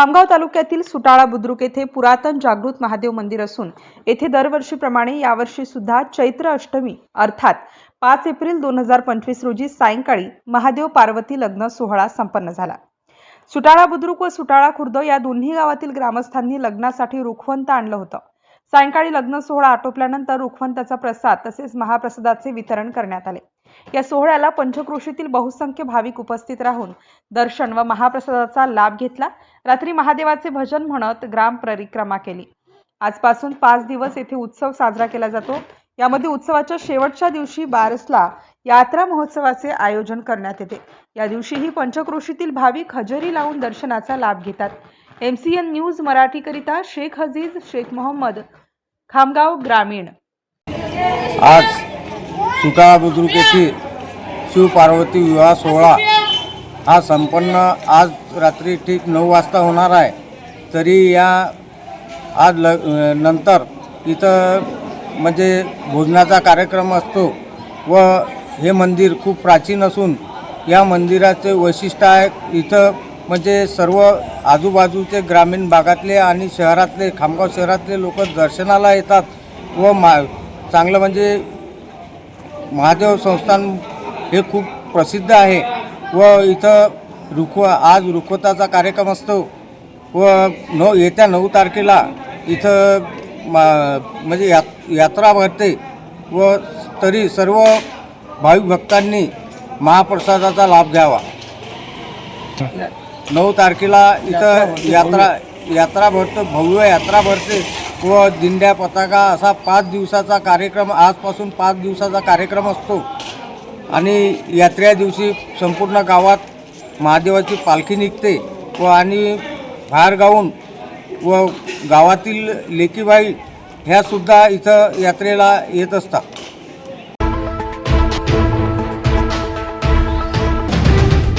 खामगाव तालुक्यातील सुटाळा बुद्रुक येथे पुरातन जागृत महादेव मंदिर असून येथे दरवर्षीप्रमाणे यावर्षी सुद्धा चैत्र अष्टमी अर्थात पाच एप्रिल दोन हजार पंचवीस रोजी सायंकाळी महादेव पार्वती लग्न सोहळा संपन्न झाला. सुटाळा बुद्रुक व सुटाळा खुर्द या दोन्ही गावातील ग्रामस्थांनी लग्नासाठी रुखवंत आणलं होतं. सायंकाळी लग्न सोहळा आटोपल्यानंतर रुखवंताचा प्रसाद तसेच महाप्रसादाचे वितरण करण्यात आले. या सोहळ्याला पंचक्रोशीतील बहुसंख्य भाविक उपस्थित राहून दर्शन व महाप्रसादाचा लाभ घेतला. रात्री महादेवाचे भजन म्हणत ग्राम परिक्रमा केली. आजपासून पाच दिवस येथे उत्सव साजरा केला जातो. यामध्ये उत्सवाच्या शेवटच्या दिवशी बारसला यात्रा महोत्सवाचे आयोजन करण्यात येते. या दिवशीही पंचक्रोशीतील भाविक हजेरी लावून दर्शनाचा लाभ घेतात. एम सी एन न्यूज मराठीकरिता शेख हजीज शेख मोहम्मद खामगाव ग्रामीण. आज सुटाळा बुद्रुक शिवपार्वती विवाह सोहळा हा संपन्न आज रात्री ठीक नऊ वाजता होणार आहे. तरी या आज ल नंतर इथं म्हणजे भोजनाचा कार्यक्रम असतो व हे मंदिर खूप प्राचीन असून या मंदिराचे वैशिष्ट्य आहे इथं म्हणजे सर्व आजूबाजूचे ग्रामीण भागातले आणि शहरातले खामगाव शहरातले लोक दर्शनाला येतात व मा चांगलं म्हणजे महादेव संस्थान हे खूप प्रसिद्ध आहे व इथं रुखव आज रुखवताचा कार्यक्रम असतो व नऊ येत्या नऊ तारखेला इथं मा म्हणजे या यात्रा भरते व तरी सर्व भाविक भक्तांनी महाप्रसादाचा लाभ घ्यावा. नऊ तारखेला इथं यात्रा यात्रा भरतो भव्य यात्रा भरते. व दिंड्या पताका असा पाच दिवसाचा कार्यक्रम आजपासून पाच दिवसाचा कार्यक्रम असतो. आणि यात्रे दिवशी संपूर्ण गावात महादेवाची पालखी निघते व आणि बाहेर गाऊन व गावातील लेकीबाई ह्यासुद्धा इथं यात्रेला येत असतात.